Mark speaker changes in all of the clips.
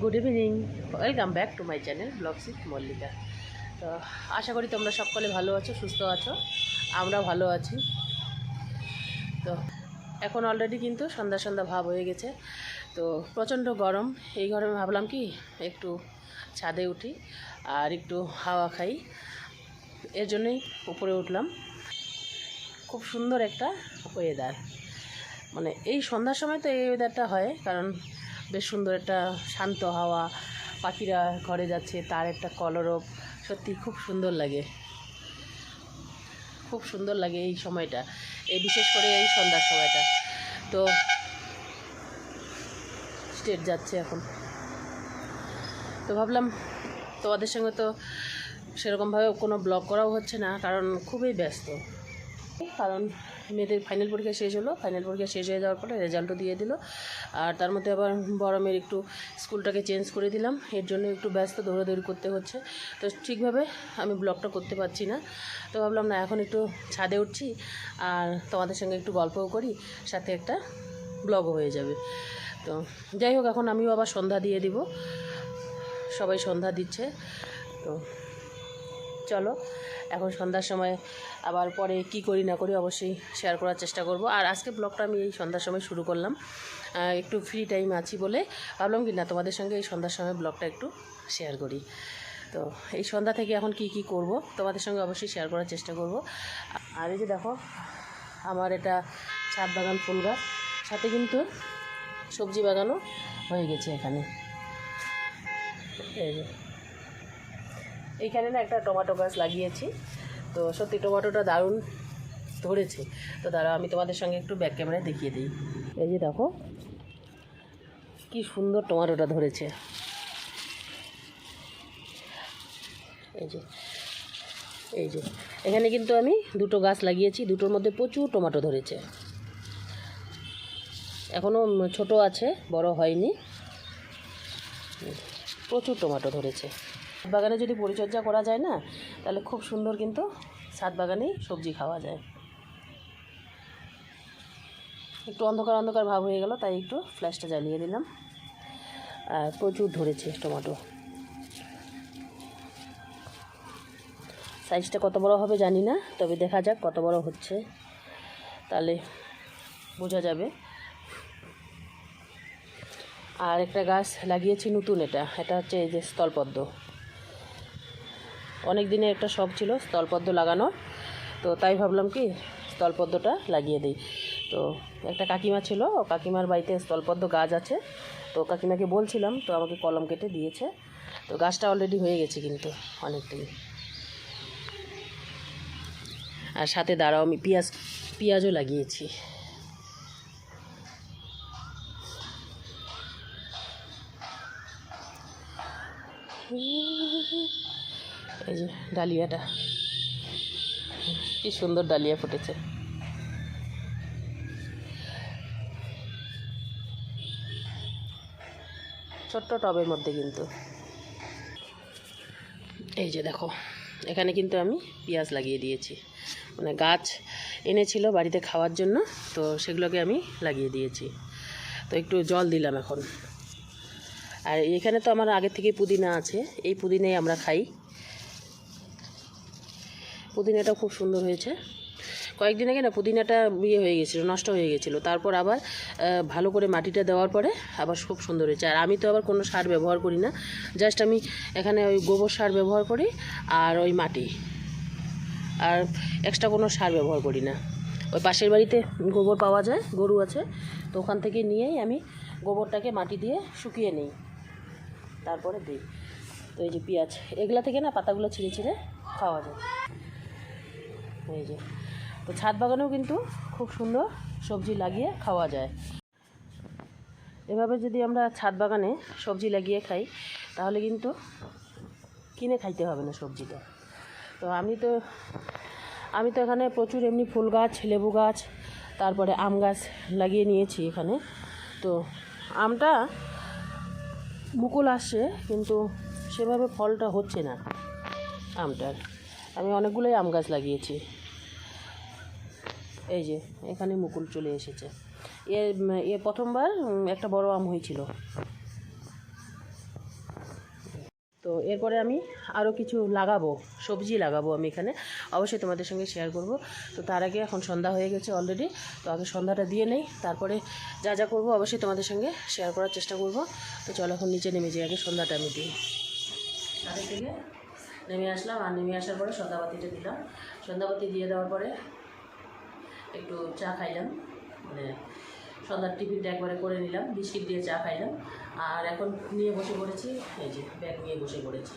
Speaker 1: Good evening welcome back to my channel ব্লগসিট Mallika তো আশা করি তোমরা সকলে ভালো আছো, সুস্থ আছো, আমরা ভালো আছি। তো এখন অলরেডি কিন্তু সন্ধ্যা সন্ধ্যা ভাব হয়ে গেছে। তো প্রচণ্ড গরম। এই গরমে ভাবলাম কি, একটু ছাদে উঠি আর একটু হাওয়া খাই। এর জন্যই উপরে উঠলাম। খুব সুন্দর একটা ওয়েদার মানে এই সন্ধ্যার সময় তো এই ওয়েদারটা হয়, কারণ বেশ সুন্দর একটা শান্ত হাওয়া। পাখিরা ঘরে যাচ্ছে, তার একটা কলরব সত্যি খুব সুন্দর লাগে। খুব সুন্দর লাগে এই সময়টা। এই বিশেষ করে এই সন্ধ্যার সময়টা। তো স্টেট যাচ্ছে এখন। তো ভাবলাম তোমাদের সঙ্গে তো সেরকমভাবে কোনো ব্লগ করাও হচ্ছে না, কারণ খুবই ব্যস্ত। কারণ মেয়েদের ফাইনাল পরীক্ষা শেষ হলো। ফাইনাল পরীক্ষা শেষ হয়ে যাওয়ার পরে রেজাল্টও দিয়ে দিল। আর তার মধ্যে আবার বড় মেয়ের একটু স্কুলটাকে চেঞ্জ করে দিলাম। এর জন্য একটু ব্যস্ত, দৌড়াদৌড়ি করতে হচ্ছে। তো ঠিকভাবে আমি ব্লগটা করতে পারছি না। তো ভাবলাম, না, এখন একটু ছাদে উঠছি আর তোমাদের সঙ্গে একটু গল্পও করি। সাথে একটা ব্লগও হয়ে যাবে। তো যাই হোক, এখন আমিও আবার সন্ধ্যা দিয়ে দিব। সবাই সন্ধ্যা দিচ্ছে। তো চলো। এখন সন্ধ্যার সময় আবার পরে কি করি না করি অবশ্যই শেয়ার করার চেষ্টা করব। আর আজকে ব্লগটা আমি এই সন্ধ্যার সময় শুরু করলাম। একটু ফ্রি টাইম আছি বলে ভাবলাম কি না তোমাদের সঙ্গে এই সন্ধ্যার সময় ব্লগটা একটু শেয়ার করি। তো এই সন্ধ্যা থেকে এখন কি কি করব তোমাদের সঙ্গে অবশ্যই শেয়ার করার চেষ্টা করব। আর এই যে দেখো, আমার এটা ছাদ বাগান ফুল গাছ। সাথে কিন্তু সবজি বাগানও হয়ে গেছে এখানে। এই যে। এইখানে না একটা টমেটো গাছ লাগিয়েছি। তো সত্যি টমেটোটা দারুণ ধরেছে। তো দাঁড়াও, আমি তোমাদের সঙ্গে একটু ব্যাক ক্যামেরায় দেখিয়ে দিই। এই যে দেখো, কি সুন্দর টমেটোটা ধরেছে। এই যে এই যে, এখানে কিন্তু আমি দুটো গাছ লাগিয়েছি, দুটোর মধ্যে প্রচুর টমেটো ধরেছে। এখনও ছোট আছে, বড় হয়নি। প্রচুর টমেটো ধরেছে। বাগানে যদি পরিচর্যা করা যায় না, তাহলে খুব সুন্দর কিন্তু ছাদ বাগানেই সবজি খাওয়া যায়। একটু অন্ধকার অন্ধকার ভাব হয়ে গেল, তাই একটু ফ্ল্যাশটা জ্বালিয়ে দিলাম। আর প্রচুর ধরেছে টমেটো সাইজটা কত বড় হবে জানি না, তবে দেখা যাক কত বড় হচ্ছে। তাহলে বোঝা যাবে। আর একটা গাছ লাগিয়েছি নতুন এটা এটা হচ্ছে এই যে স্থলপদ্ম। অনেক দিনের একটা শখ ছিল স্থলপদ্ম লাগানোর। তো তাই ভাবলাম কি স্থলপদ্মটা লাগিয়ে দিই। তো একটা কাকিমা ছিল, ও কাকিমার বাড়িতে স্থলপদ্ম গাছ আছে। তো কাকিমাকে বলছিলাম, তো আমাকে কলম কেটে দিয়েছে। তো গাছটা অলরেডি হয়ে গেছে কিন্তু অনেকটাই। আর সাথে দাঁড়াও, আমি পেঁয়াজ, পেঁয়াজও লাগিয়েছি। এই যে ডালিয়াটা। কি সুন্দর ডালিয়া ফুটেছে। ছোট্ট টবের মধ্যে কিন্তু। এই যে দেখো, এখানে কিন্তু আমি পেঁয়াজ লাগিয়ে দিয়েছি। মানে গাছ এনেছিল বাড়িতে খাওয়ার জন্য, তো সেগুলোকে আমি লাগিয়ে দিয়েছি। তো একটু জল দিলাম এখন। আর এখানে তো আমার আগে থেকে পুদিনা আছে, এই পুদিনাই আমরা খাই। পুদিনাটাও খুব সুন্দর হয়েছে। কয়েকদিন আগে না পুদিনাটা ইয়ে হয়ে গেছিল, নষ্ট হয়ে গেছিল। তারপর আবার ভালো করে মাটিটা দেওয়ার পরে আবার খুব সুন্দর হয়েছে। আর আমি তো আবার কোনো সার ব্যবহার করি না। জাস্ট আমি এখানে ওই গোবর সার ব্যবহার করি আর ওই মাটি। আর এক্সট্রা কোনো সার ব্যবহার করি না। ওই পাশের বাড়িতে গোবর পাওয়া যায়, গরু আছে। তো ওখান থেকে নিয়েই আমি গোবরটাকে মাটি দিয়ে শুকিয়ে নিই। তারপরে দিই। তো এই যে পেঁয়াজ, এগুলা থেকে না পাতাগুলো ছিঁড়ে ছিঁড়ে খাওয়া যায়। এই যে তো ছাদ বাগানেও কিন্তু খুব সুন্দর সবজি লাগিয়ে খাওয়া যায়। এভাবে যদি আমরা ছাদ বাগানে সবজি লাগিয়ে খাই, তাহলে কিন্তু কিনে খাইতে হবে না সবজিটা। তো আমি তো আমি তো এখানে প্রচুর এমনি ফুল গাছ, লেবু গাছ, তারপরে আম গাছ লাগিয়ে নিয়েছি এখানে। তো আমটা মুকুল আসছে, কিন্তু সেভাবে ফলটা হচ্ছে না আমটার। আমি অনেকগুলোই আম গাছ লাগিয়েছি। এই যে, এখানে মুকুল চলে এসেছে। এর এ প্রথমবার একটা বড় আম হয়েছিল। তো এরপরে আমি আরও কিছু লাগাবো, সবজি লাগাবো আমি এখানে। অবশ্যই তোমাদের সঙ্গে শেয়ার করব। তো তার আগে এখন সন্ধ্যা হয়ে গেছে অলরেডি তো আগে সন্ধ্যাটা দিয়ে নেই, তারপরে যা যা করব অবশ্যই তোমাদের সঙ্গে শেয়ার করার চেষ্টা করব। তো চলো এখন নিচে নেমে যাই, আগে সন্ধ্যাটা আমি দিই। তাদের থেকে নেমে আসলাম, আর নেমে আসার পরে সন্ধ্যাবাতিটা দিলাম। সন্ধ্যাবাতি দিয়ে দেওয়ার পরে একটু চা খাইলাম। মানে সন্ধ্যার টিফিনটা একবারে করে নিলাম, বিস্কিট দিয়ে চা খাইলাম। আর এখন নিয়ে বসে পড়েছি, এই যে ব্যাগ নিয়ে বসে পড়েছি।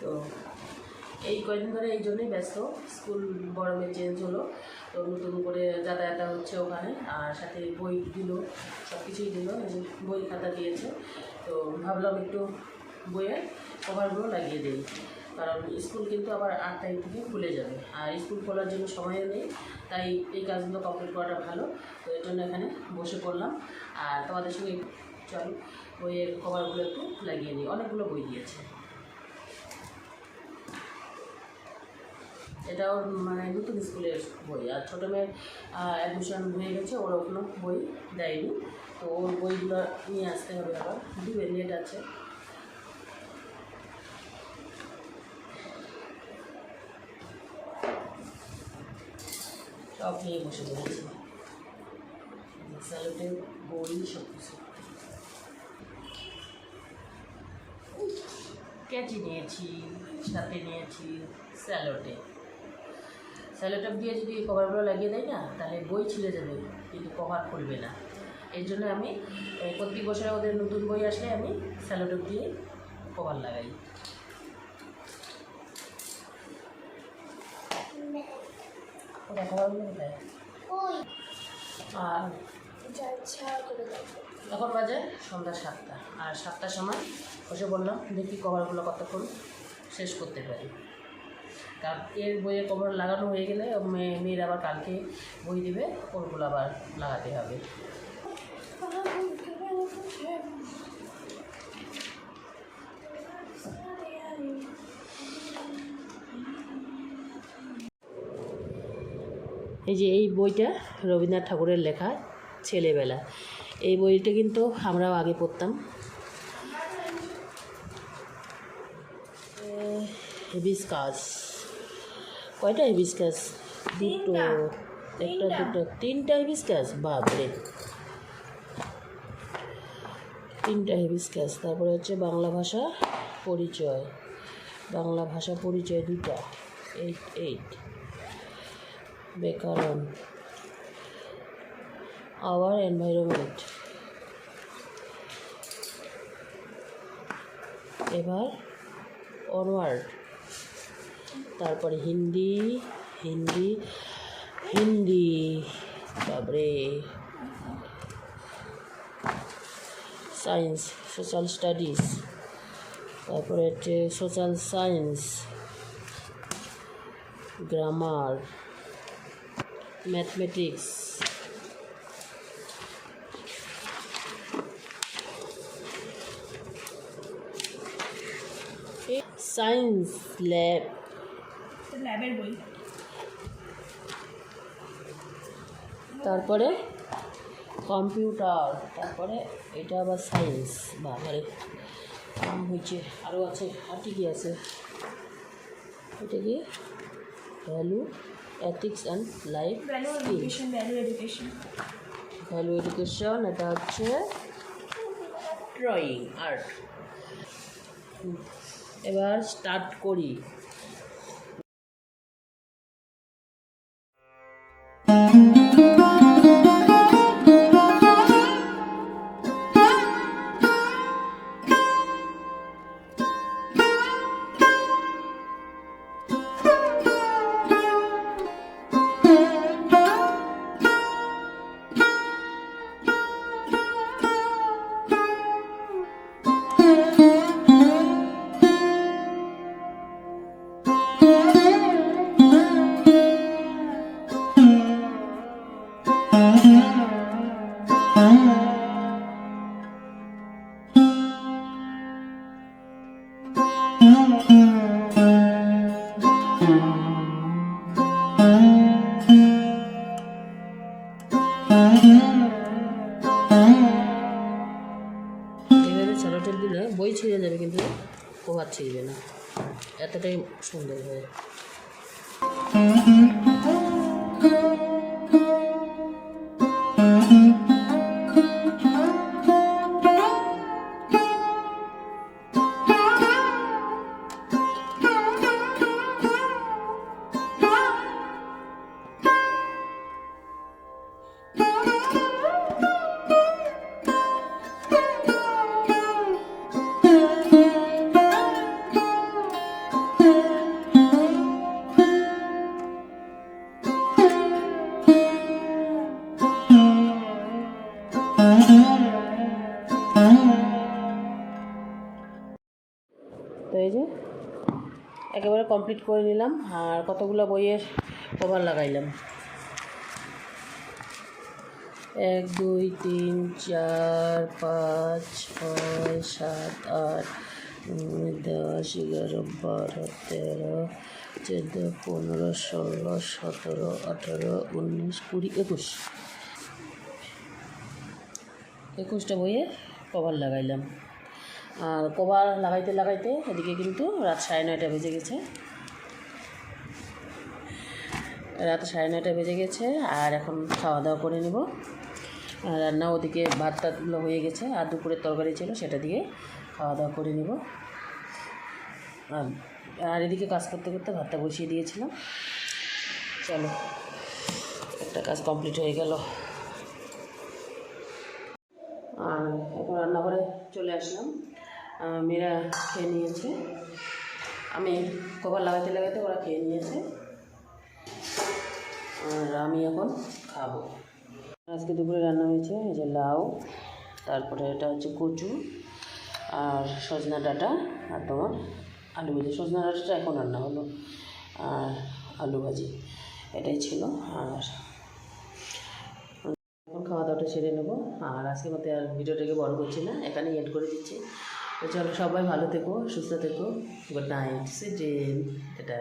Speaker 1: তো এই কয়দিন ধরে এই জন্যই ব্যস্ত, স্কুল বড় চেঞ্জ হলো, তো নতুন করে যাতায়াত হচ্ছে ওখানে, আর সাথে বই দিল সব কিছুই দিল বই খাতা দিয়েছে। তো ভাবলাম একটু বইয়ের কভারগুলো লাগিয়ে দিই। কারণ স্কুল কিন্তু আবার আট তারিখ থেকে খুলে যাবে। আর স্কুল খোলার জন্য সময়ও নেই, তাই এই কাজগুলো কমপ্লিট করাটা ভালো। তো এর জন্য এখানে বসে পড়লাম। আর তোমাদের সঙ্গে চল, বইয়ের কভারগুলো একটু লাগিয়ে নিই। অনেকগুলো বই দিয়েছে। এটাও মানে নতুন স্কুলের বই। আর ছোটো মেয়ের অ্যাডমিশন হয়ে গেছে, ওর কোনো বই দেয়নি। তো ওর বইগুলো নিয়ে আসতে হবে আবার। দিবে লেট আছে। সব নিয়ে বসে পড়েছি স্যালোটের বই সব কিছু কেচি নিয়েছি, সাথে নিয়েছি স্যালোটে স্যালোটেপ দিয়ে যদি কভারগুলো লাগিয়ে দেয় না, তাহলে বই ছিঁড়ে যাবে, কিন্তু কভার খুলবে না। এর জন্য আমি প্রত্যেক বছরে ওদের নতুন বই আসলে আমি স্যালোটেপ দিয়ে কভার লাগাই। কোথায় আর এখন বাজে সন্ধ্যা সাতটা। আর সাতটার সময় বসে বললাম, দেখি কভারগুলো কতক্ষণ শেষ করতে পারি। কারণ এর বইয়ে কভার লাগানো হয়ে গেলে মেয়ে মেয়ের আবার কালকে বই দেবে, ওরগুলো আবার লাগাতে হবে। এই যে এই বইটা রবীন্দ্রনাথ ঠাকুরের লেখা ছেলেবেলা। এই বইটা কিন্তু আমরাও আগে পড়তাম। হিবিসকাস। কয়টা হিবিসকাস? দুটো একটা দুটো। তিনটা হিবিসকাস? বাপরে। তিনটা হিবিসকাস। তারপরে হচ্ছে বাংলা ভাষা পরিচয়। বাংলা ভাষা পরিচয় দুটা। এইট এইট ব্যাকরণ আওয়ার এনভায়রনমেন্ট এবার অনওয়ার্ড তারপরে হিন্দি হিন্দি হিন্দি তারপরে সায়েন্স সোশ্যাল স্টাডিজ তারপরে হচ্ছে social science grammar mathematics science lab
Speaker 2: ল্যাবের বই।
Speaker 1: তারপরে কম্পিউটার তারপরে এটা আবার সায়েন্স বাবারে। আম হয়েছে আরও আছে আর কী আছে? এটা কি? Value ethics and life
Speaker 2: value education value education
Speaker 1: value education এটা হচ্ছে ড্রয়িং আর্ট এবার স্টার্ট করি। যাবে কিন্তু কভার ছিঁড়বে না। এতটাই সুন্দর হয়। একেবারে কমপ্লিট করে নিলাম আর কতগুলো বইয়ের কভার লাগাইলাম? এক, দুই, তিন, চার, পাঁচ, ছয়, সাত, আট দশ, এগারো, বারো, তেরো, চোদ্দ, পনেরো, ষোলো, সতেরো, আঠেরো, উনিশ, কুড়ি, একুশ। একুশটা বইয়ে কভার লাগাইলাম। আর কভার লাগাইতে লাগাইতে এদিকে কিন্তু রাত সাড়ে নয়টা বেজে গেছে। রাত সাড়ে নয়টা বেজে গেছে আর এখন খাওয়া দাওয়া করে নেব। রান্না ওদিকে ভাত টাতগুলো হয়ে গেছে আর দুপুরের তরকারি ছিল সেটা দিয়ে খাওয়া দাওয়া করে নেব। আর এদিকে কাজ করতে করতে ভাতটা বসিয়ে দিয়েছিলাম। চলো, একটা কাজ কমপ্লিট হয়ে গেল। আর এখন রান্নাঘরে চলে আসলাম। মেয়েরা খেয়ে নিয়েছে। আমি কভার লাগাতে লাগাতে ওরা খেয়ে নিয়েছে। আর আমি এখন খাব। আজকে দুপুরে রান্না হয়েছে এই যে লাউ, তারপরে এটা হচ্ছে কচু আর সজনা ডাঁটা আর তোমার আলু ভাজি। সজনা ডাঁটাটা এখন রান্না হলো আর আলু ভাজি, এটাই ছিল। আর এখন খাওয়া দাওয়াটা সেরে নেব। আর আজকের মতো আর ভিডিওটাকে বড় করছি না, এখানেই এড করে দিচ্ছি। তো চলো সবাই ভালো থেকো সুস্থ থেকো। গুড নাইট সি এটা